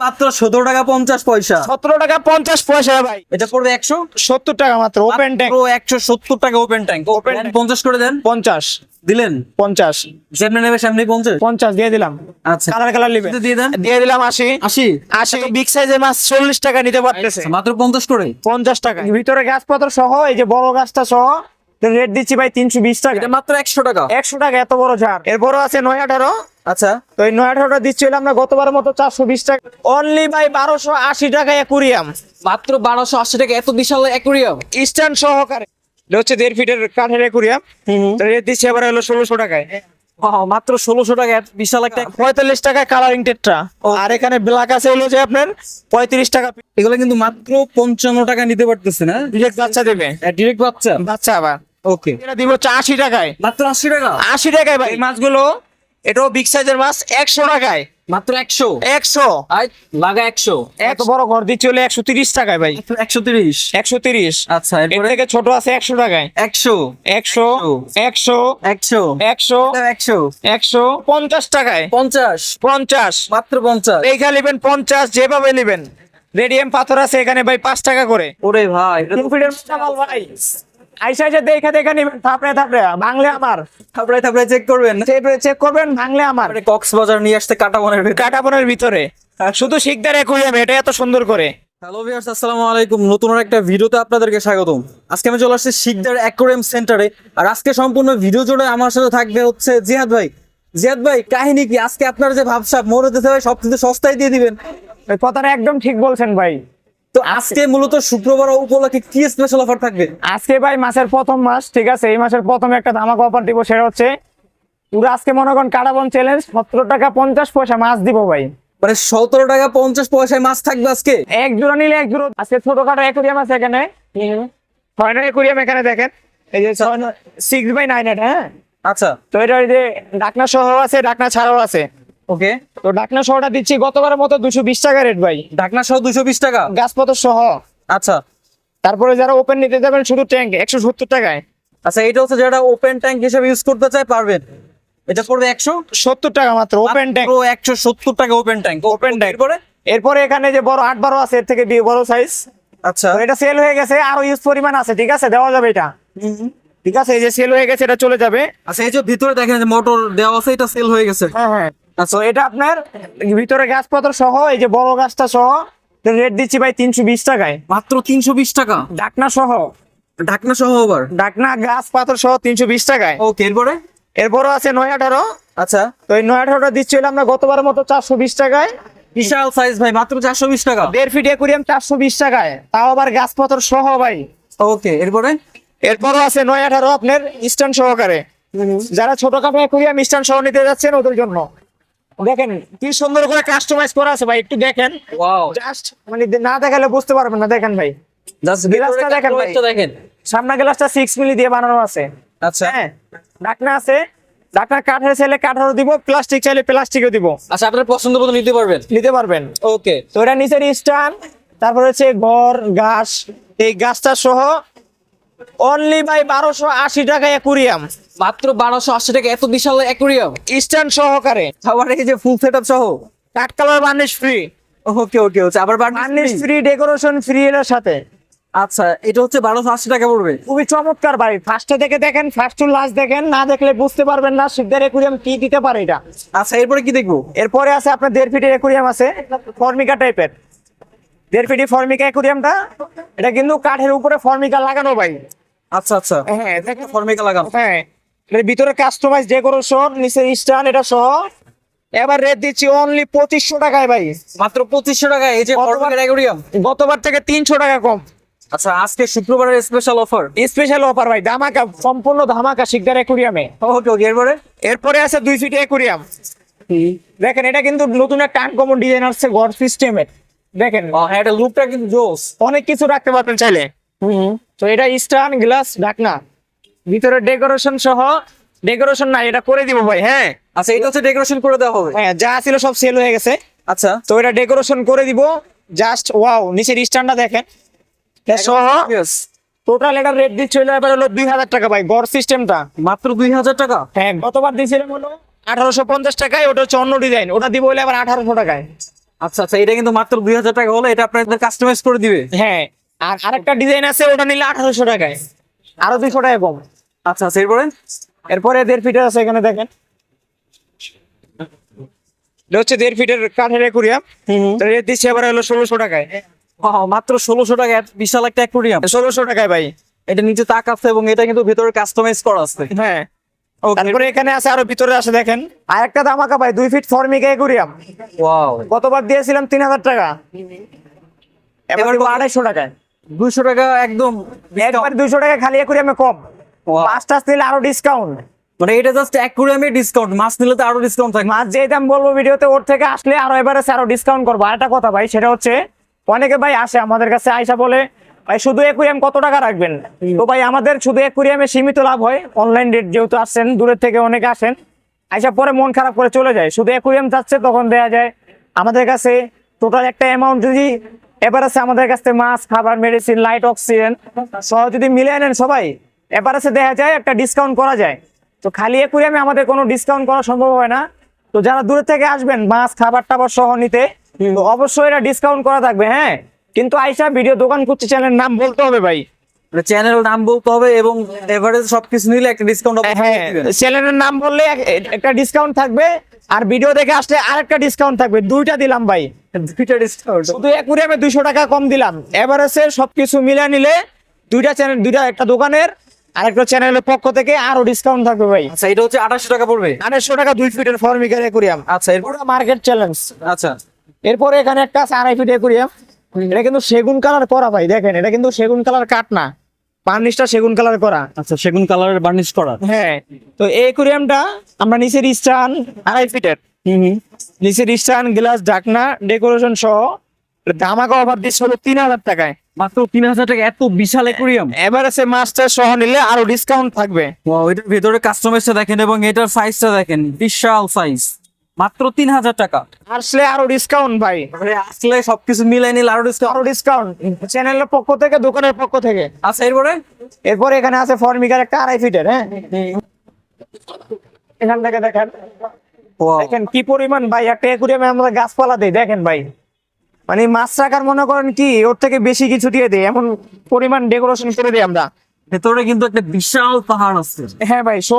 মাত্র সতেরো টাকা পঞ্চাশ পয়সা। সতেরো টাকা পঞ্চাশ পয়সা ভাই। এটা পড়বে একশো? সত্তর টাকা মাত্র ওপেন ট্যাঙ্ক একশো সত্তর টাকা ওপেন ট্যাঙ্ক ওপেন পঞ্চাশ করে দেন। পঞ্চাশ। দিলেন? পঞ্চাশ। যেমনি নেবে সামনে পঞ্চাশ। পঞ্চাশ দিয়ে দিলাম। আচ্ছা। কালার কালার নিবে। দিয়ে দেন। দিয়ে দিলাম আশি। আশি? আশি। বিগ সাইজের মাছ চল্লিশ টাকা নিতে পারতেছে। মাত্র পঞ্চাশ করে। পঞ্চাশ টাকা ভিতরে গাছপত্র সহ এই যে বড় গাছটা সহ রেট দিচ্ছি ভাই তিনশো বিশ টাকা। এটা মাত্র একশো টাকা। একশো টাকা এত বড় ঝাড় এরপরও আছে নয় আঠারো। আচ্ছা। তো এই নয় আঠারোটা দিচ্ছি হলো আমরা গতবারের মতো চারশো বিশ টাকা। অনলি ভাই বারোশো আশি টাকা অ্যাকুরিয়াম। মাত্র বারোশো আশি টাকা এত বিশাল অ্যাকুরিয়াম। স্ট্যান্ড সহকারে। হচ্ছে দেড় ফিটের কাঠের অ্যাকুরিয়াম। তো রেট দিচ্ছি এবার হলো ষোলোশো টাকায়। মাত্র ষোলোশো টাকা বিশাল একটা পঁয়তাল্লিশ টাকায় কালারিং টেট্রা আর এখানে ব্ল্যাক আছে হলো যে আপনার পঁয়ত্রিশ টাকা এগুলো কিন্তু মাত্র পঞ্চান্ন টাকা নিতে পারতেছে না ডিরেক্ট বাচ্চা দেবে। ডিরেক্ট বাচ্চা। বাচ্চা আবার। ওকে এটা দিব হচ্ছে আশি টাকায়। মাত্র আশি টাকা? আশি টাকায় ভাই। মাছগুলো? এটাও বিগ সাইজের মাছ একশো টাকায়। মাত্র একশো? একশো। আই লাগা একশো। এত বড় ঘর দিচ্ছে হলে একশো তিরিশ টাকায় ভাই। একশো তিরিশ। একশো তিরিশ। আচ্ছা এর থেকে ছোট আছে একশো টাকায়। একশো। একশো একশো একশো। একশো একশো। একশো পঞ্চাশ টাকায়। পঞ্চাশ। পঞ্চাশ। মাত্র পঞ্চাশ। এইখানে নেবেন পঞ্চাশ যেভাবে নেবেন। রেডিয়াম পাথর আছে এখানে ভাই পাঁচ টাকা করে। ওরে ভাই ভাই। আইসা আইসা দেখা দেখা নেবেন থাপড়ে থাপড়ে ভাঙলে আমার। থাপড়ে থাপড়ে চেক করবেন? চেক করবেন ভাঙলে আমার। কক্সবাজার নিয়ে আসতে কাটা মনের ভেতর। কাটাবনের ভিতরে। শুধু শিকদার একুরিয়াম এটা এত সুন্দর করে। হ্যালো ভিউয়ার্স আসসালামু আলাইকুম। নতুন একটা ভিডিওতে আপনাদেরকে স্বাগতম। আজকে আমি চলে আসছি শিকদার অ্যাকোরিয়াম সেন্টারে। আর আজকে সম্পূর্ণ ভিডিও জুড়ে আমার সাথে থাকবে হচ্ছে জিহাদ ভাই। জিয়াদ ভাই কাহিনী কি? আজকে আপনার যে ভাবসাব মোড় দিতে হবে সব কিছু সস্তায় দিয়ে দিবেন। কথাটা একদম ঠিক বলছেন ভাই। তো আজকে মূলত শুক্রবার উপলক্ষে কি স্পেশাল অফার থাকবে? আজকে ভাই মাসের প্রথম মাস ঠিক আছে? এই মাসের প্রথম একটা ধামাকা অফার দিব সেটা হচ্ছে পুরো আজকে মনে করেন কাটাবন চ্যালেঞ্জ সতেরো টাকা পঞ্চাশ পয়সা মাছ দিব ভাই। মানে সতেরো টাকা পঞ্চাশ পয়সায় মাছ থাকবে আজকে? এক জোড়া নিলে এক জোড়া আজকে ছোটখাটো অ্যাকুরিয়াম আছে এখানে। ছয় নয় অ্যাকুরিয়াম এখানে দেখেন। এই যে সিক্স বাই নাইন এটা হ্যাঁ? আচ্ছা। তো এটা ওই যে ডাকনা সহ আছে ডাকনা ছাড়াও আছে। ওকে। তো ডাকনা সহটা দিচ্ছি গতবারের মতো দুশো বিশ টাকা রেট ভাই। ঢাকনা সহ দুশো বিশ টাকা? গাছপত্র সহ। আচ্ছা। তারপরে যারা ওপেন নিতে যাবেন শুধু ট্যাঙ্ক একশো সত্তর টাকায়। আচ্ছা এটা হচ্ছে যেটা ওপেন ট্যাঙ্ক হিসেবে ইউজ করতে চাই পারবেন। এটা পড়বে একশো? সত্তর টাকা মাত্র ওপেন ট্যাঙ্ক একশো সত্তর টাকা ওপেন ট্যাঙ্ক Open tank। এরপরে? এরপরে এখানে যে বড় আট বারো আছে এর থেকে বড় সাইজ আচ্ছা। এটা সেল হয়ে গেছে আরও ইউজ পরিমাণ আছে ঠিক আছে? দেওয়া যাবে এটা। ঠিক আছে এই যে সেল হয়ে গেছে এটা চলে যাবে। আচ্ছা এই যে ভিতরে দেখেন যে মোটর দেওয়া আছে এটা সেল হয়ে গেছে। হ্যাঁ হ্যাঁ। তো এটা আপনার ভিতরে গাছপত্র সহ এই যে বড় গাছটা সহ রেট দিচ্ছি ভাই তিনশো বিশ টাকায়। মাত্র তিনশো বিশ টাকা? ডাকনা সহ। ঢাকনা সহ আবার? ডাকনা গাছ পাথর সহ তিনশো বিশ টাকায়। ওকে এরপরে? এরপরও আছে নয় আঠারো। আচ্ছা। তো এই নয় আঠারোটা দিচ্ছি আমরা গতবারের মতো চারশো বিশ টাকায়। বিশাল সাইজ ভাই মাত্র চারশো বিশ টাকা? দেড় ফিট একুরিয়াম চারশো বিশ টাকায়। তাও আবার গাছপত্র সহ ভাই। ওকে এরপরে? এরপরও আছে নয় আঠারো আপনার স্ট্যান্ড সহকারে। যারা ছোটখাটো একুরিয়াম স্ট্যান্ড সহ নিতে যাচ্ছেন ওদের জন্য। দেখেন কি সুন্দর করে কাস্টমাইজ করা আছে ভাই একটু দেখেন। ওয়াও জাস্ট মানে না দেখালে বুঝতে পারবেন না দেখেন ভাই। জাস্ট গ্লাসটা দেখেন ভাই। দেখেন। সামনে গ্লাসটা সিক্স মিলি দিয়ে বানানো আছে। আচ্ছা। হ্যাঁ ঢাকনা আছে। ঢাকনা কাঠের চাইলে কাঠেরও দিব প্লাস্টিক চাইলে প্লাস্টিকও দিব। আচ্ছা আপনার পছন্দ মতো নিতে পারবেন? নিতে পারবেন। ওকে তো এটা নিচের স্টান তারপর হচ্ছে ঘর গাছ এই গাছটা সহ অনলি বাই বারোশো আশি টাকা অ্যাকুরিয়াম মাত্র বারোশো আশি টাকা এত বিশাল অ্যাকুরিয়াম স্ট্যান্ড সহকারে। এই যে ফুল সেটআপ সহ। কাঠ colour varnish free okay okay হচ্ছে আবার বার্নিশ ফ্রি ডেকোরেশন ফ্রি এর সাথে। আচ্ছা এটা হচ্ছে বারোশো আশি টাকা পড়বে। খুবই চমৎকার ভাই। ফার্স্টে থেকে দেখেন ফার্স্ট টু লাস্ট দেখেন না দেখলে বুঝতে পারবেন না সিদ্ধার অ্যাকুরিয়াম কি দিতে পারে এটা। আচ্ছা এরপরে কি দেখব? এরপরে আছে আপনার দেড় ফিটের অ্যাকুরিয়াম আছে ফর্মিকা টাইপের দেড় ফিটি ফর্মিকা অ্যাকুরিয়ামটা এটা কিন্তু কাঠের উপরে ফর্মিকা লাগানো ভাই। আচ্ছা আচ্ছা। হ্যাঁ দেখেন ফর্মিকা লাগানো। হ্যাঁ। এর ভিতরে কাস্টমাইজ ডেকোরেশন নিচের স্ট্যান্ড এটা সহ। এবার রেট দিচ্ছি অনলি পঁচিশশো টাকায় ভাই। মাত্র পঁচিশশো টাকা এই যে অ্যাকুরিয়াম গতবার থেকে তিনশো টাকা কম। আচ্ছা আজকে শুক্রবারের স্পেশাল অফার স্পেশাল অফার ভাই ধামাকা সম্পূর্ণ ধামাকা শিকদার অ্যাকুরিয়ামে ওকে ওকে এরপরে? এরপরে আছে দুই ফিট অ্যাকুরিয়াম দেখেন এটা কিন্তু নতুন একটা আনকমন ডিজাইন আসছে গড সিস্টেমের দেখেন হ্যাঁ এটা লুকটা কিন্তু জোস। অনেক কিছু রাখতে পারবেন চাইলে। তো এটা স্টান গ্লাস ঢাকনা। ভিতরে ডেকোরেশন সহ ডেকোরেশন না এটা করে দিব ভাই হ্যাঁ? আচ্ছা এটা হচ্ছে ডেকোরেশন করে দেওয়া হবে। হ্যাঁ যা ছিল সব সেল হয়ে গেছে। আচ্ছা। তো এটা ডেকোরেশন করে দিব জাস্ট ওয়াও নিচের স্ট্যান্ডটা দেখেন। সহ টোটাল এটা রেট দিচ্ছিল এবার হলো দুই হাজার টাকা ভাই গড় সিস্টেমটা মাত্র দুই হাজার টাকা? হ্যাঁ গতবার দিয়েছিলাম হলো আঠারোশো পঞ্চাশ টাকায় ওটা হচ্ছে অন্য ডিজাইন ওটা দিব হলে আবার আঠারোশো টাকায়। আচ্ছা আচ্ছা এটা কিন্তু মাত্র দুই হাজার টাকা হলে এটা আপনাদের কাস্টমাইজ করে দিবে? হ্যাঁ আর আরেকটা ডিজাইন আছে ওটা নিলে আঠারোশো টাকায়। আরও দুইশো টাকা কম। আচ্ছা আচ্ছা এরপরে? এরপরে দেড় ফিটের আছে এখানে দেখেন। এটা হচ্ছে দেড় ফিটের কাঠের একুরিয়াম দিচ্ছি এবার হলো ষোলোশো টাকায়। Wow, মাত্র ষোলোশো টাকা বিশাল একটা অ্যাকোরিয়াম। ষোলোশো টাকায় ভাই। এটা নিচে তাক আছে এবং এটা কিন্তু ভেতরে কাস্টমাইজ করা আছে। হ্যাঁ। তারপরে এখানে আছে আরও ভিতরে আছে দেখেন। আর একটা দামাকা ভাই দুই ফিট ফর্মিকা একুরিয়াম ওয়াও গতবার দিয়েছিলাম তিন হাজার টাকা। এবার? আড়াইশো টাকায়। টাকা একদম একবার টাকা খালি একুরিয়ামে কম. পাঁচ নিলে আরও ডিসকাউন্ট মানে এটা জাস্ট অ্যাকোরিয়ামে ডিসকাউন্ট মাছ নিলে তো আরও ডিসকাউন্ট মাছ যে দাম বলব ভিডিওতে ওর থেকে আসলে আরও এবারে আরও ডিসকাউন্ট করব। আর একটা কথা ভাই সেটা হচ্ছে অনেকে ভাই আসে আমাদের কাছে আইসা বলে ভাই শুধু একুরিয়াম কত টাকা রাখবেন? তো ভাই আমাদের শুধু একুরিয়ামে সীমিত লাভ হয়। অনলাইন রেট যেহেতু আসছেন দূরের থেকে অনেকে আসেন। আইসা পরে মন খারাপ করে চলে যায়। শুধু একুরিয়াম যাচ্ছে তখন দেয়া যায়। আমাদের কাছে টোটাল একটা অ্যামাউন্ট যদি এবার আছে আমাদের কাছে মাছ খাবার মেডিসিন লাইট অক্সিজেন সহ যদি মিলে নেন সবাই এবার আছে দেখা যায় একটা ডিসকাউন্ট করা যায়। তো খালি একুরিয়ামে আমাদের কোনো ডিসকাউন্ট করা সম্ভব হয় না। তো যারা দূরে থেকে আসবেন মাছ খাবার টাবার সহ নিতে অবশ্যই এটা ডিসকাউন্ট করা থাকবে হ্যাঁ? কিন্তু আইসা ভিডিও দোকান করছে চ্যানেলের নাম বলতে হবে ভাই। চ্যানেল নাম বলতে হবে এবং এভারেজ সবকিছু নিলে একটা ডিসকাউন্ট হ্যাঁ চ্যানেলের নাম বললে একটা ডিসকাউন্ট থাকবে আর ভিডিও দেখে আসলে আরেকটা ডিসকাউন্ট থাকবে। দুইটা দিলাম ভাই। দুইটা ডিসকাউন্ট শুধু একুরিয়ামে দুইশো টাকা কম দিলাম। এভারেজে সবকিছু মিলে নিলে দুইটা চ্যানেল দুইটা একটা দোকানের আরেকটা চ্যানেলের পক্ষ থেকে আরও ডিসকাউন্ট থাকবে ভাই। আচ্ছা এটা হচ্ছে আঠাশশো টাকা পড়বে? আড়াইশো টাকা দুই ফিটের ফর্মিকার একুরিয়াম আচ্ছা এরপর মার্কেট চ্যালেঞ্জ আচ্ছা। এরপরে এখানে একটা আছে আড়াই ফিট একুরিয়াম এটা কিন্তু সেগুন কালার করা ভাই দেখেন এটা কিন্তু সেগুন কালার কাট না। পার্নিশটা সেগুন কালার করা। আচ্ছা সেগুন কালারের বার্নিশ করা। হ্যাঁ তো এই একুরিয়ামটা আমরা নিচের স্টান আড়াই ফিটের নিচের স্টান গ্লাস ঢাকনা ডেকোরেশন সহ ধামাকা অফার দিচ্ছে হলো তিন হাজার টাকায়। মাত্র তিন হাজার টাকা এত বিশাল অ্যাকোরিয়াম এবার আছে মাস্টার সহ নিলে আরও ডিসকাউন্ট থাকবে। ওয়াও এটার ভেতরে কাস্টমাইজটা দেখেন এবং এটার সাইজটা দেখেন বিশাল সাইজ মাত্র তিন হাজার টাকা। আসলে আরও ডিসকাউন্ট ভাই। মানে আসলে সবকিছু মিলাই নিলে আরও ডিসকাউন্ট আরও ডিসকাউন্ট চ্যানেলের পক্ষ থেকে দোকানের পক্ষ থেকে। আচ্ছা এরপরে? এরপর এখানে আছে ফর্মিকার একটা আড়াই ফিটের হ্যাঁ? এখান থেকে দেখেন. দেখেন কি পরিমাণ ভাই একটা একুরিয়ামে আমরা গাছপালা দেই দেখেন ভাই। মানে মাছ রাখার মনে করেন কি ওর থেকে বেশি কিছু দিয়ে দেয় এমন পরিমাণ ডেকোরেশন করে দিই আমরা। ভেতরে কিন্তু একটা বিশাল পাহাড় আছে। হ্যাঁ ভাই শো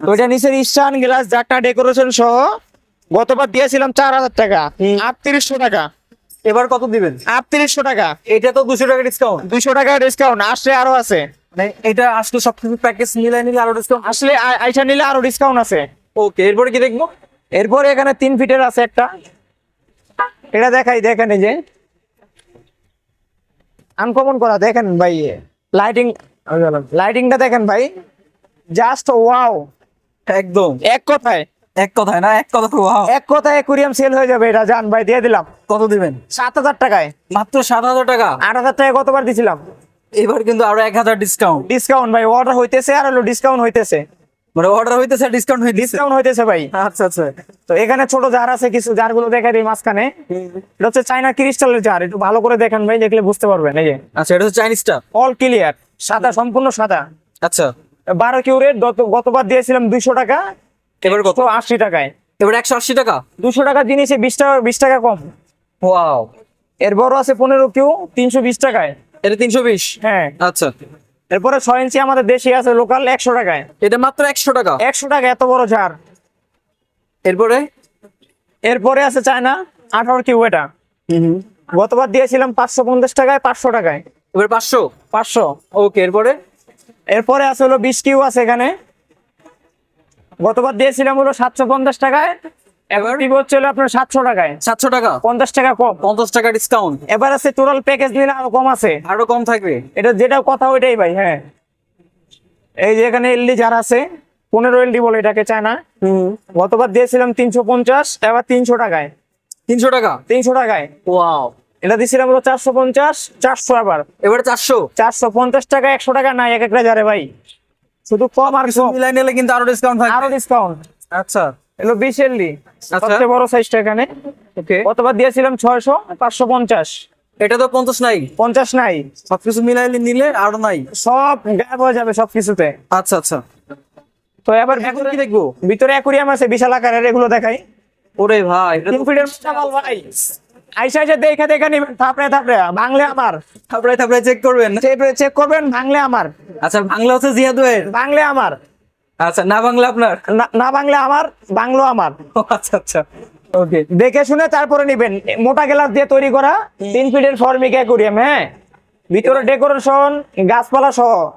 এটা নিচের স্টান গ্লাস যারটা ডেকোরেশন সহ গতবার দিয়েছিলাম চার হাজার টাকা। আটত্রিশশো টাকা। এবার কত দিবেন? আটত্রিশশো টাকা। এটা তো দুশো টাকা ডিসকাউন্ট দুইশো টাকা ডিসকাউন্ট আসলে আরও আছে। মানে এটা আসলে সবকিছু প্যাকেজ মিলাই নিলে আরও ডিসকাউন্ট আসলে আইসা নিলে আরও ডিসকাউন্ট আছে। ওকে এরপরে কি দেখব? এরপরে এখানে তিন ফিটের আছে একটা। এটা দেখাই দেখেন এই যে। আনকমন করা দেখেন ভাই। লাইটিং লাইটিংটা দেখেন ভাই। জাস্ট ওয়াও একদম। এক কথায়? এক কথায় না এক কথা ওয়াও এক কথায় একুরিয়াম সেল হয়ে যাবে এটা জান ভাই দিয়ে দিলাম। কত দিবেন? সাত হাজার টাকায়। মাত্র সাত হাজার টাকা? আট হাজার টাকা গতবার দিছিলাম। এবার কিন্তু আরও এক হাজার ডিসকাউন্ট ডিসকাউন্ট ভাই অর্ডার হইতেছে আর হলো ডিসকাউন্ট হইতেছে। মানে অর্ডার হইতেছে ডিসকাউন্ট হয়ে ডিসকাউন্ট হইতেছে ভাই। আচ্ছা আচ্ছা। তো এখানে ছোট জার আছে কিছু জারগুলো দেখা দিই মাঝখানে। এটা হচ্ছে চাইনা ক্রিস্টালের জার একটু ভালো করে দেখেন ভাই দেখলে বুঝতে পারবেন এই যে। আচ্ছা এটা হচ্ছে চাইনিজটা অল ক্লিয়ার সাদা সম্পূর্ণ সাদা। আচ্ছা। বারো কিউরের গতবার দিয়েছিলাম দুইশো টাকা। এবার কত? আশি টাকায়। এবার একশো আশি টাকা? দুশো টাকা জিনিসে বিশ টাকা বিশ টাকা কম। ওয়াও। এর বড় আছে পনেরো কিউ তিনশো বিশ টাকায়। এটা তিনশো বিশ? হ্যাঁ। আচ্ছা। এরপরে ছয় ইঞ্চি আমাদের দেশে আছে লোকাল একশো টাকায়। এটা মাত্র একশো টাকা? একশো টাকা এত বড় ঝাড়। এরপরে? এরপরে আছে চায়না আঠারো কিউ এটা। গতবার দিয়েছিলাম পাঁচশো পঞ্চাশ টাকায় পাঁচশো টাকায়। এবার পাঁচশো? পাঁচশো। ওকে এরপরে? এরপরে আছে হলো বিশ কিউ আছে এখানে। গতবার দিয়েছিলাম হলো সাতশো পঞ্চাশ টাকায় এবার হচ্ছে আপনার সাতশো টাকায়। সাতশো টাকা? পঞ্চাশ টাকা কম। পঞ্চাশ টাকা ডিসকাউন্ট এবার আছে টোটাল প্যাকেজ নিলে আরও কম আছে। আরও কম থাকবে? এটা যেটা কথা ওইটাই ভাই হ্যাঁ। এই যে এখানে এলডি যার আছে পনেরো এলডি বলে এটাকে চায় না। গতবার দিয়েছিলাম তিনশো পঞ্চাশ এবার তিনশো টাকায়। তিনশো টাকা? তিনশো টাকায়। ওয়াও। এটা দিয়েছিলাম হলো চারশো পঞ্চাশ চারশো আবার। এবারে চারশো। চারশো পঞ্চাশ টাকা একশো টাকা নাই এক একটা যারে ভাই। শুধু কম আর কিছু কম। মিলাই নিলে কিন্তু আরও ডিসকাউন্ট থাকবে। আরও ডিসকাউন্ট আচ্ছা। এলো বিশ এলডি আচ্ছা। সবচেয়ে বড় সাইজটা এখানে। ওকে। গতবার দিয়েছিলাম ছয়শো পাঁচশো পঞ্চাশ। এটা তো পঞ্চাশ নাই। পঞ্চাশ নাই। সবকিছু মিলাই নিলে আরও নাই। সব গায়েব হয়ে যাবে সবকিছুতে। আচ্ছা আচ্ছা। তো এবার এখন কি দেখব? ভিতরে অ্যাকুরিয়াম আছে বিশাল আকারের এগুলো দেখাই। ওরে ভাই ভাই। আইসা আইসা দেখে দেখে নিবেন থাপড়ে থাপড়ে বাংলা আমার। তারপরে তারপরে চেক করবেন? চেক করবেন বাংলা আমার। আচ্ছা বাংলা হচ্ছে জিয়াদ ভাইয়ের বাংলা আমার। আচ্ছা না বাংলা আপনার? না- বাংলা আমার বাংলো আমার। আচ্ছা আচ্ছা। ওকে দেখে শুনে তারপরে নিবেন। মোটা গ্লাস দিয়ে তৈরি করা তিন ফিটের ফর্মিক অ্যাকুরিয়াম হ্যাঁ? ভিতরে ডেকোরেশন গাছপালা সহ।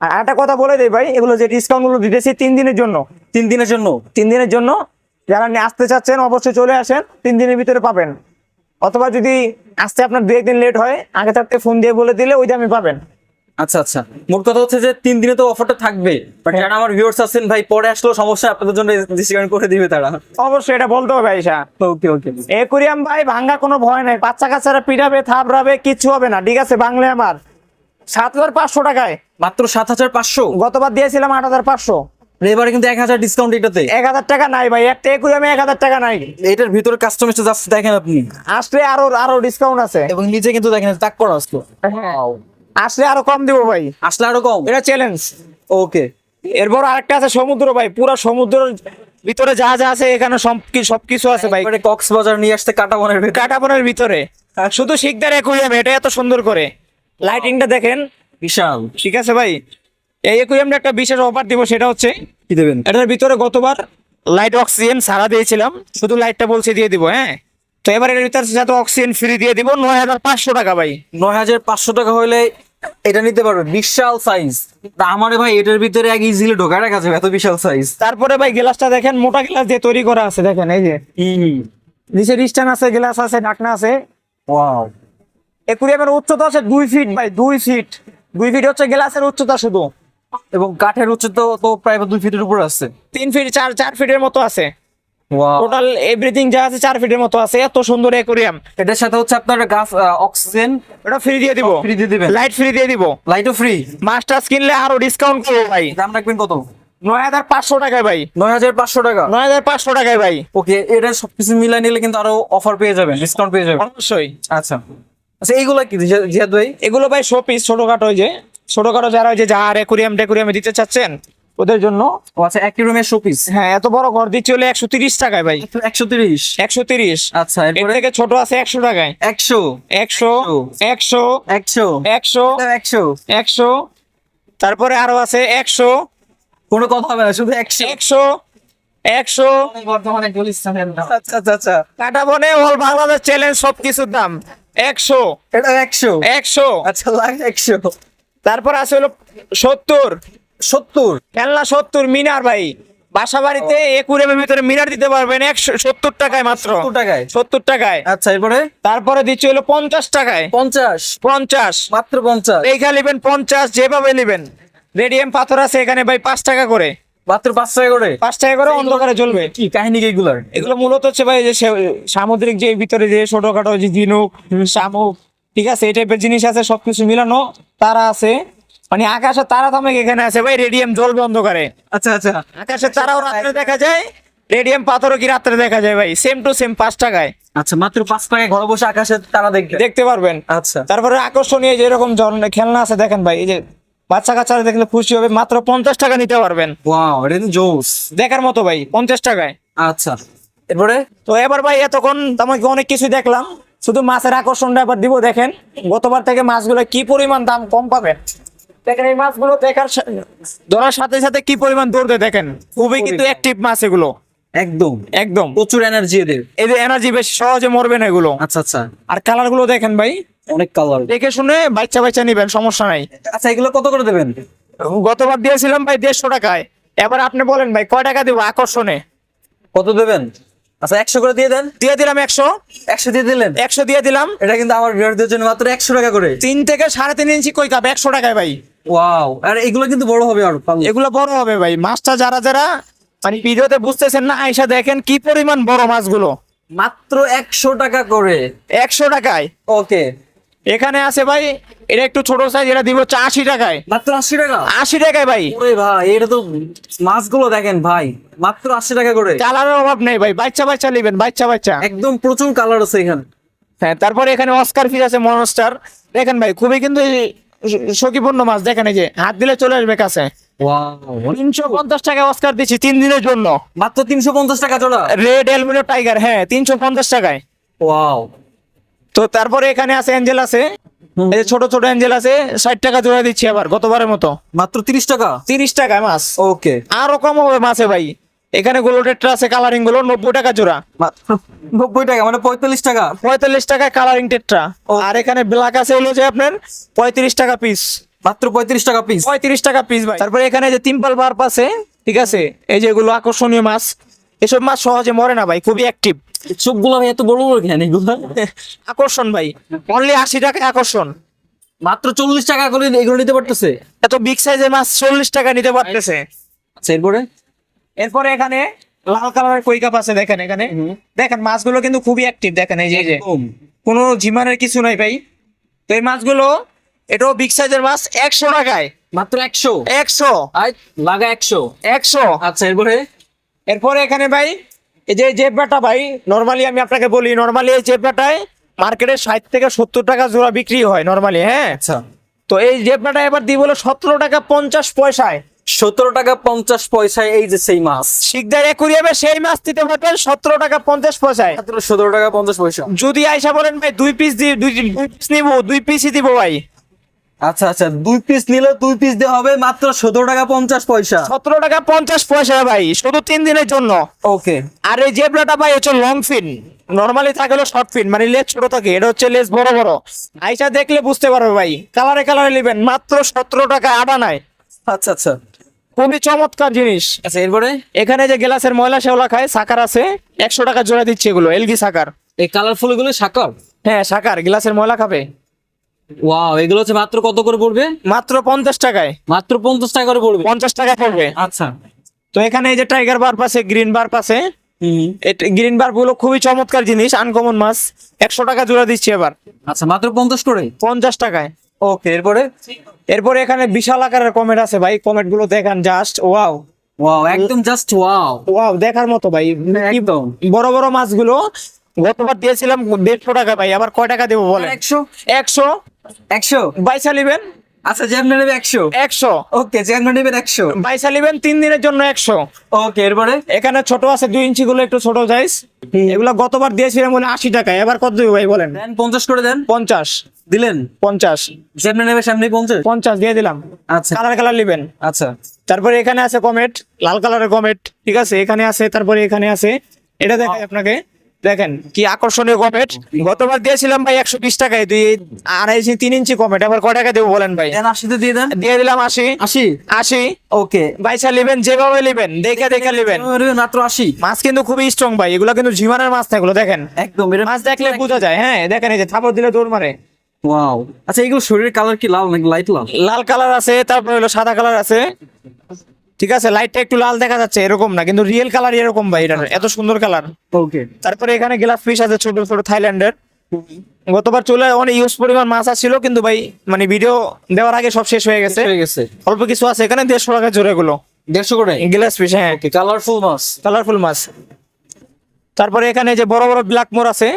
আর একটা কথা বলে দেই ভাই এগুলো যে ডিসকাউন্টগুলো দিতেছি তিন দিনের জন্য। তিন দিনের জন্য? তিন দিনের জন্য। যারা নিয়ে আসতে চাচ্ছেন অবশ্যই চলে আসেন তিন দিনের ভিতরে পাবেন। অথবা যদি আসতে আপনার দু একদিন লেট হয় আগে থাকতে ফোন দিয়ে বলে দিলে ওই দামে পাবেন। আচ্ছা আচ্ছা। মোট কথা হচ্ছে যে তিন দিনে তো অফারটা থাকবে। বাট যারা আমার ভিউয়ার্স আছেন ভাই পরে আসলেও সমস্যা আপনাদের জন্য ডিসকাউন্ট করে দিবে তারা। অবশ্যই এটা বলতে হবে আইসা ওকে ওকে একুরিয়াম ভাই ভাঙ্গা কোনো ভয় নাই। বাচ্চা কাচ্চারা পিটাবে থাপড়াবে কিচ্ছু হবে না। ঠিক আছে বাংলা আমার। সাত হাজার পাঁচশো টাকায়। মাত্র সাত হাজার পাঁচশো? গতবার দিয়েছিলাম আট হাজার পাঁচশো। এবারে কিন্তু এক হাজার ডিসকাউন্ট এটাতে। এক হাজার টাকা নাই ভাই একটা একুরিয়ামে এক হাজার টাকা নাই। এটার ভিতরে কাস্টমাইজটা জাস্ট দেখেন আপনি। আসলে আরও আরও ডিসকাউন্ট আছে। এবং নিচে কিন্তু দেখেন তাক করা আসলো আসলে আরও কম দিব ভাই। আসলে আরও কম? এটা চ্যালেঞ্জ ওকে এরপর আরেকটা আছে সমুদ্র ভাই পুরো সমুদ্রের ভিতরে যা যা আছে এখানে সব সবকিছু আছে ভাই। কক্সবাজার নিয়ে আসতে কাটা বনের কাটাবনের ভিতরে। শুধু শিকদার একুরিয়াম এটা এত সুন্দর করে। লাইটিংটা দেখেন। বিশাল। ঠিক আছে ভাই? এই একুরিয়ামটা একটা বিশেষ অফার দিব সেটা হচ্ছে কি দেবেন? এটার ভিতরে গতবার লাইট অক্সিজেন সারা দিয়েছিলাম শুধু লাইটটা বলছে দিয়ে দিব হ্যাঁ? তো এবার এর ভিতরে সাথে অক্সিজেন ফ্রি দিয়ে দিব নয় হাজার পাঁচশো টাকা ভাই। নয় হাজার পাঁচশো টাকা হলে এটা নিতে পারবে বিশাল সাইজ আমারে ভাই এটার ভিতরে এক ইজিলি ঢোকা রাখা যাবে এত বিশাল সাইজ তারপরে ভাই গ্লাসটা দেখেন মোটা গ্লাস দিয়ে তৈরি করা আছে দেখেন এই যে। নিচে স্ট্যান্ড আছে গ্লাস আছে ঢাকনা আছে। ওয়াও। একুরিয়ামের উচ্চতা আছে দুই ফিট ভাই দুই ফিট দুই ফিট হচ্ছে গ্লাসের উচ্চতা শুধু। এবং কাঠের উচ্চতা তো প্রায় দুই ফিটের উপর আছে। তিন ফিট চার চার ফিটের মতো আছে। টোটাল এভরিথিং যা আছে চার ফিটের মতো আছে। এত সুন্দর একুরিয়াম এটার সাথে হচ্ছে আপনার গাছ অক্সিজেন এটা ফ্রি দিয়ে দিব। ফ্রি দিয়ে দিবেন। লাইট ফ্রি দিয়ে দিব। লাইটও ফ্রি মাস্টার্স কিনলে আরও ডিসকাউন্ট করব ভাই। দাম রাখবেন কত? নয় হাজার পাঁচশো টাকায় ভাই। নয় হাজার পাঁচশো টাকা। নয় হাজার পাঁচশো টাকায় ভাই। ওকে এটা সবকিছু মিলাই নিলে কিন্তু আরও অফার পেয়ে যাবেন ডিসকাউন্ট পেয়ে যাবেন। অবশ্যই। আচ্ছা। আচ্ছা এইগুলা কি? জিয়া- জিয়াদ ভাই এগুলো ভাই শো পিস ছোটখাটো যে। ছোটখাটো যারা ওই যে যার একুরিয়াম টেকুরিয়ামে দিতে চাচ্ছেন ওদের জন্য আচ্ছা এক রুমের শোপিস হ্যাঁ এত বড় ঘর দিচ্ছে হলে একশো তিরিশ টাকায় ভাই। একশো তিরিশ? একশো তিরিশ। আচ্ছা এর থেকে ছোট আছে একশো টাকায়। একশো একশো একশো একশো একশো একশো একশো। তারপরে আরও আছে একশো। কোনো কথা হবে না শুধু একশো। একশো একশো। বর্তমানে আচ্ছা আচ্ছা আচ্ছা। কাটা বনে অল বাংলাদেশ চ্যালেঞ্জ সব কিছুর দাম। একশো। এটা একশো। একশো। আচ্ছা লাখ একশো। তারপর আছে হলো সত্তর। সত্তর? খেলনা সত্তর মিনার ভাই। বাসা বাড়িতে একুরেমের ভিতরে মিনার দিতে পারবেন একশো সত্তর টাকায় মাত্র। সত্তর টাকায়? সত্তর টাকায়। আচ্ছা এরপরে? তারপরে দিচ্ছি হলো পঞ্চাশ টাকায়। পঞ্চাশ? পঞ্চাশ। মাত্র পঞ্চাশ? এইখানে নেবেন পঞ্চাশ যেভাবে নেবেন। রেডিয়াম পাথর আছে এখানে ভাই পাঁচ টাকা করে। মাত্র পাঁচ টাকা করে? পাঁচ টাকা করে অন্ধকারে জ্বলবে। কি কাহিনী কি এগুলার? এগুলো মূলত হচ্ছে ভাই যে সামুদ্রিক যে ভিতরে যে ছোটখাটো যে ঝিনুক শামুক ঠিক আছে এই টাইপের জিনিস আছে সবকিছু মিলানো তারা আছে। মানে আকাশে তারা থামে এখানে আছে ভাই রেডিয়াম জ্বলবে অন্ধকারে আচ্ছা আচ্ছা। আকাশে তারাও রাত্রে দেখা যায় রেডিয়াম পাথরও কি রাত্রে দেখা যায় ভাই সেম টু সেম পাঁচ টাকায় আচ্ছা মাত্র পাঁচ টাকায় ঘরে বসে আকাশে তারা দেখবে। দেখতে পারবেন। আচ্ছা। তারপরে আকর্ষণীয় যেরকম ধরনের খেলনা আছে দেখেন ভাই এই যে বাচ্চা কাচ্চারা দেখলে খুশি হবে মাত্র পঞ্চাশ টাকা নিতে পারবেন। ওয়াও এটা জোস। দেখার মতো ভাই পঞ্চাশ টাকায়। আচ্ছা। এরপরে? তো এবার ভাই এতক্ষণ আমাকে অনেক কিছু দেখলাম। শুধু মাছের আকর্ষণটা এবার দিব দেখেন গতবার থেকে মাছগুলো কি পরিমাণ দাম কম পাবেন দেখেন এই মাছগুলো দেখার ধরার সাথে সাথে কি পরিমাণ দৌড়তে দেখেন। খুবই কিন্তু অ্যাক্টিভ মাছ এগুলো। একদম। একদম। প্রচুর এনার্জি এদের। এদের এনার্জি বেশি সহজে মরবে না এগুলো। আচ্ছা আচ্ছা। আর কালারগুলো দেখেন ভাই। অনেক কালার দেখে শুনে বাচ্চা বাচ্চা নিবেন সমস্যা নাই। আচ্ছা এগুলো কত করে দেবেন? গতবার দিয়েছিলাম ভাই দেড়শো টাকায়। এবার আপনি বলেন ভাই কয় টাকা দিব আকর্ষণে? কত দেবেন? আচ্ছা একশো করে দিয়ে দেন। দিয়ে দিলাম একশো। একশো দিয়ে দিলেন? একশো দিয়ে দিলাম। এটা কিন্তু আমার বিহারদের জন্য মাত্র একশো টাকা করে। তিন থেকে সাড়ে তিন ইঞ্চি কই কাপ? একশো টাকায় ভাই। ওয়াও আর এগুলো কিন্তু বড় হবে আর। এগুলো বড় হবে ভাই। মাছটা যারা যারা মানে ভিডিওতে বুঝতেছেন না আইসা দেখেন কি পরিমাণ বড় মাছগুলো। মাত্র একশো টাকা করে। একশো টাকায়। ওকে। এখানে আছে ভাই এটা একটু ছোট সাইজ এটা দিব হচ্ছে আশি টাকায়। মাত্র আশি টাকা? আশি টাকায় ভাই। ওরে ভাই এটা তো মাছগুলো দেখেন ভাই মাত্র আশি টাকা করে। কালারের অভাব নেই ভাই বাচ্চা বাচ্চা নেবেন বাচ্চা বাচ্চা। একদম প্রচুর কালার আছে এখানে। হ্যাঁ তারপরে এখানে অস্কার ফিস আছে মনস্টার দেখেন ভাই খুবই কিন্তু সখীপূর্ণ মাছ দেখেন এই যে হাত দিলে চলে আসবে কাছে। তিনশো পঞ্চাশ টাকা অস্কার দিচ্ছি তিন দিনের জন্য। মাত্র তিনশো পঞ্চাশ টাকা রেড এলমিনো টাইগার হ্যাঁ তিনশো পঞ্চাশ টাকায়। ওয়াও তো তারপরে এখানে আছে অ্যাঞ্জেল আছে। এই যে ছোট ছোট অ্যাঞ্জেল আছে ষাট টাকা জোড়া দিচ্ছি আবার গতবারের মতো। মাত্র তিরিশ টাকা? তিরিশ টাকায় মাছ ওকে। আরও কম হবে মাছে ভাই। এখানে গোলোটেট্রা আছে কালারিংগুলো নব্বই টাকা জোড়া। নব্বই টাকা মানে পঁয়তাল্লিশ টাকা? পঁয়তাল্লিশ টাকায় কালারিং টেট্রা আর এখানে ব্ল্যাক আছে হলো যে আপনার পঁয়ত্রিশ টাকা পিস মাত্র পঁয়ত্রিশ টাকা পিস পঁয়ত্রিশ টাকা পিস ভাই। তারপরে এখানে যে তিম্পাল বার্প আছে ঠিক আছে? এই যে এগুলো আকর্ষণীয় মাছ। এসব মাছ সহজে মরে না ভাই খুবই অ্যাক্টিভ চোখগুলো ভাই এত বড় বড় কেন এগুলো? আকর্ষণ ভাই অনলি আশি টাকা আকর্ষণ। মাত্র চল্লিশ টাকা করে এগুলো নিতে পারতেছে? এত বিগ সাইজের মাছ চল্লিশ টাকা নিতে পারতেছে। আচ্ছা এরপরে? এরপরে এখানে লাল কালারের কই কাপ আছে দেখেন এখানে। দেখেন মাছগুলো কিন্তু খুবই অ্যাক্টিভ দেখেন এই যে কোনো ঝিমানের কিছু নাই ভাই। তো এই মাছগুলো এটাও বিগ সাইজের মাছ একশো টাকায়। মাত্র একশো? একশো। লাগা একশো। একশো। আচ্ছা এরপরে? এরপরে এখানে ভাই এই যে জেব্রাটা ভাই নর্মালি আমি আপনাকে বলি নর্মালি এই জেব্রাটায় মার্কেটে ষাট থেকে সত্তর টাকা জোড়া বিক্রি হয় নর্মালি হ্যাঁ? আচ্ছা। তো এই জেব্রাটা এবার দিব হলো সতেরো টাকা পঞ্চাশ পয়সায়। সতেরো টাকা পঞ্চাশ পয়সায় এই যে সেই মাছ। শিকদার একুরিয়ামে সেই মাছ দিতে পারবেন সতেরো টাকা পঞ্চাশ পয়সায়। সতেরো টাকা পঞ্চাশ পয়সা। যদি আইসা বলেন ভাই দুই পিস দি দুই পিস নিবো দুই পিসই দিব ভাই। আচ্ছা আচ্ছা দুই পিস নিলে দুই পিস দিয়ে হবে মাত্র সতেরো টাকা পঞ্চাশ পয়সা। সতেরো টাকা পঞ্চাশ পয়সা ভাই শুধু তিন দিনের জন্য। ওকে আর এই জেব্রাটা ভাই হচ্ছে লং ফিন নর্মালি থাকে হলো শর্ট ফিন মানে লেজ ছোট থাকে এটা হচ্ছে লেজ বড় বড়। আইসা দেখলে বুঝতে পারবে ভাই কালারে কালারে নেবেন মাত্র সতেরো টাকা আটা নাই আচ্ছা আচ্ছা। খুবই চমৎকার জিনিস। আচ্ছা এরপরে? এখানে যে গ্লাসের ময়লা শেওলা খায় সাকার আছে একশো টাকা জোড়া দিচ্ছে এগুলো এলগি সাকার। এই কালারফুলগুলো সাকার? হ্যাঁ সাকার গ্লাসের ময়লা খাবে। ওয়াও এগুলো হচ্ছে মাত্র কত করে পড়বে? মাত্র পঞ্চাশ টাকায়। মাত্র পঞ্চাশ টাকা করে পড়বে। পঞ্চাশ টাকা পড়বে। আচ্ছা। তো এখানে এই যে টাইগার বার্প আছে গ্রিন বার্প আছে গ্রিন বার্পগুলো খুবই চমৎকার জিনিস আনকমন মাছ। একশো টাকা জোড়া দিচ্ছি এবার। আচ্ছা মাত্র পঞ্চাশ করে? পঞ্চাশ টাকায়। ওকে এরপরে? এরপরে এখানে বিশাল আকারের কমেট আছে ভাই কমেটগুলো দেখান জাস্ট ওয়াও ওয়াও একদম জাস্ট ওয়াও ওয়াও দেখার মতো ভাই। একদম। বড় বড় মাছগুলো গতবার দিয়েছিলাম দেড়শো টাকা ভাই আবার কয় টাকা দেবো বলে একশো? একশো? একশো? বাইশা নিবেন? আচ্ছা নেবে একশো। একশো। ওকে নেবেন একশো। বাইসা নিবেন তিন দিনের জন্য একশো। ওকে এরপরে? এখানে ছোট আছে দুই ইঞ্চি গুলো একটু ছোট সাইজ এগুলো গতবার দিয়েছিলাম বলে আশি টাকা এবার কত দেবো ভাই বলেন? দেন পঞ্চাশ করে দেন। পঞ্চাশ। দিলেন? পঞ্চাশ। নেবে সামনে পঞ্চাশ? পঞ্চাশ দিয়ে দিলাম। আচ্ছা। কালার কালার নিবেন। আচ্ছা। তারপরে এখানে আছে কমেট লাল কালারের কমেট ঠিক আছে? এখানে আছে তারপরে এখানে আছে। এটা দেখাই আপনাকে। দেখেন কি আকর্ষণীয় কমেট গতবার দিয়েছিলাম ভাই একশো বিশ টাকায় দুই আড়াই ইঞ্চি তিন ইঞ্চি কমেট আবার কয় টাকা দেবো বলেন ভাই? আশিতে দিয়ে দেন। দিয়ে দিলাম আশি। আশি? আশি। ওকে। বাইসা নেবেন যেভাবে নেবেন দেখে দেখে নেবেন মাত্র আশি। মাছ কিন্তু খুবই স্ট্রং ভাই এগুলো কিন্তু জীবনের মাছ না এগুলো দেখেন। একদম মাছ দেখলে বোঝা যায় হ্যাঁ দেখেন এই যে থাপড় দিলে দৌড় মারে। ওয়াও। আচ্ছা এগুলো শরীরের কালার কি লাল নাকি লাইট লাল? লাল কালার আছে তারপরে হলো সাদা কালার আছে। ঠিক আছে লাইটটা একটু লাল দেখা যাচ্ছে এরকম না কিন্তু রিয়েল কালার এরকম ভাই এটা এত সুন্দর কালার ওকে তারপরে এখানে গ্লাস ফিশ আছে ছোট ছোট থাইল্যান্ডের। গতবার চলে অনেক ইউজ পরিমাণ মাছ আসছিল কিন্তু ভাই মানে ভিডিও দেওয়ার আগে সব শেষ হয়ে গেছে। অল্প কিছু আছে এখানে দেড়শো টাকা জোরে গুলো দেড়শো করে? গ্লাস ফিশ হ্যাঁ। কালারফুল মাছ। কালারফুল মাছ। তারপরে এখানে যে বড় বড় ব্ল্যাক মোর আছে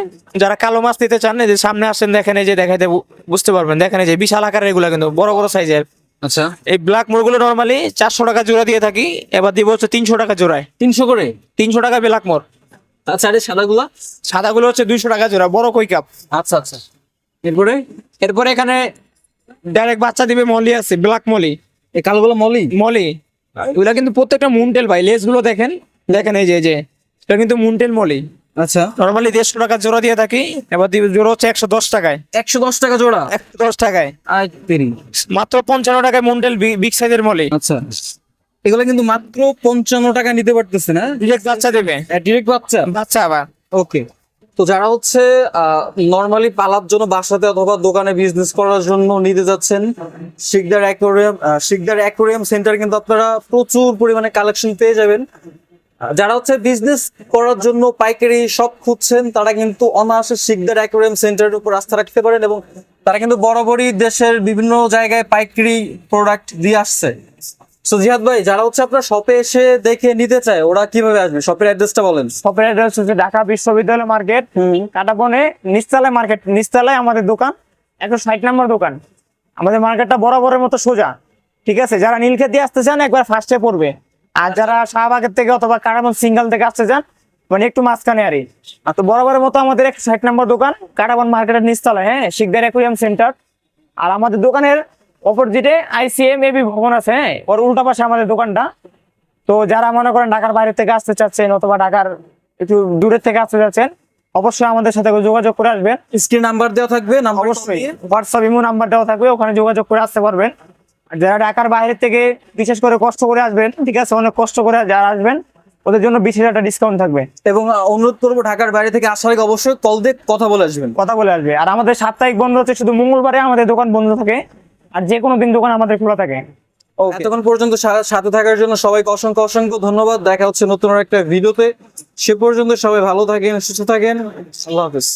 যারা কালো মাছ নিতে চান যে সামনে আসেন দেখেন এই যে দেখাইতে বুঝতে পারবেন। দেখেন এই যে বিশাল আকারের এগুলা কিন্তু বড় বড় সাইজের আচ্ছা। এই ব্ল্যাক মোরগুলো নর্মালি চারশো টাকা জোড়া দিয়ে থাকি এবার দিব হচ্ছে তিনশো টাকা জোড়ায়। তিনশো করে? তিনশো টাকা ব্ল্যাক মোর। আচ্ছা আরে সাদাগুলা? সাদাগুলো হচ্ছে দুইশো টাকা জোড়া বড় কই কাপ। আচ্ছা আচ্ছা। এরপরে? এরপরে এখানে ডাইরেক্ট বাচ্চা দিবে মলি আছে ব্ল্যাক মলি। এই কালোগুলো মলি? মলি। এগুলা কিন্তু প্রত্যেকটা মুনটেল ভাই লেসগুলো দেখেন। দেখেন এই যে যে এটা কিন্তু মুনটেল মলি। আচ্ছা। নর্মালি দেড়শো টাকা জোড়া দিয়ে থাকি এবার জোড়া হচ্ছে একশো দশ টাকায়। একশো দশ টাকা জোড়া? একশো দশ টাকায়। মাত্র পঞ্চান্ন টাকায় মুন্ডেল বিগ সাইজের মলি। আচ্ছা। এগুলো কিন্তু মাত্র পঞ্চান্ন টাকা নিতে পারতেছে না? ডিরেক্ট বাচ্চা দেবে। ডিরেক্ট বাচ্চা। বাচ্চা আবার। ওকে। তো যারা হচ্ছে নর্মালি পালার জন্য বাসাতে অথবা দোকানে বিজনেস করার জন্য নিতে যাচ্ছেন Sikdar aquarium Sikdar aquarium centre কিন্তু আপনারা প্রচুর পরিমাণে কালেকশন পেয়ে যাবেন। যারা হচ্ছে বিজনেস করার জন্য পাইকারি সব খুঁজছেন তারা কিন্তু অনায়াসে শিকদার অ্যাকোরিয়াম সেন্টারের উপর আস্থা রাখতে পারেন এবং তারা কিন্তু বরাবরই দেশের বিভিন্ন জায়গায় পাইকারি প্রোডাক্ট দিয়ে আসছে। সো জিহাদ ভাই যারা হচ্ছে আপনার শপে এসে দেখে নিতে চায় ওরা কীভাবে আসবে? শপের অ্যাড্রেসটা বলেন। শপের অ্যাড্রেস হচ্ছে ঢাকা বিশ্ববিদ্যালয় মার্কেট কাটাবনে নিচতলায় মার্কেট নিচতলায় আমাদের দোকান একশো ষাট নম্বর দোকান। আমাদের মার্কেটটা বরাবরের মতো সোজা ঠিক আছে? যারা নীলক্ষেত দিয়ে আসতে চান একবার ফার্স্টে পড়বে। আর যারা শাহবাগের থেকে অথবা কারাবন সিঙ্গেল থেকে আসতে চান মানে একটু মাঝখানে আরই আর তো বরাবরের মতো আমাদের এক ষাট নম্বর দোকান কারাবন মার্কেটের নিচতলায় হ্যাঁ শিকদার অ্যাকুরিয়াম সেন্টার। আর আমাদের দোকানের অপোজিটে আইসিএম এবি ভবন আছে হ্যাঁ ওর উল্টা পাশে আমাদের দোকানটা। তো যারা মনে করেন ঢাকার বাইরে থেকে আসতে চাচ্ছেন অথবা ঢাকার একটু দূরের থেকে আসতে চাচ্ছেন অবশ্যই আমাদের সাথে যোগাযোগ করে আসবেন। স্ক্রিন নাম্বার দেওয়া থাকবে অবশ্যই হোয়াটসঅ্যাপ ইমো নাম্বার দেওয়া থাকবে ওখানে যোগাযোগ করে আসতে পারবেন। যারা ঢাকার বাইরে থেকে বিশেষ করে কষ্ট করে আসবেন ঠিক আছে অনেক কষ্ট করে যারা আসবেন ওদের জন্য বিশেষ একটা ডিসকাউন্ট থাকবে। এবং অনুরোধ করব ঢাকার বাইরে থেকে আসার আগে অবশ্যই কল দিয়ে কথা বলে আসবেন। কথা বলে আসবে। আর আমাদের সাপ্তাহিক বন্ধ হচ্ছে শুধু মঙ্গলবারে আমাদের দোকান বন্ধ থাকে আর যে কোনো দিন দোকান আমাদের খোলা থাকে। এতক্ষণ পর্যন্ত সাথে থাকার জন্য সবাইকে অসংখ্য অসংখ্য ধন্যবাদ। দেখা হচ্ছে নতুন একটা ভিডিওতে। সে পর্যন্ত সবাই ভালো থাকেন সুস্থ থাকেন। আল্লাহ হাফিজ।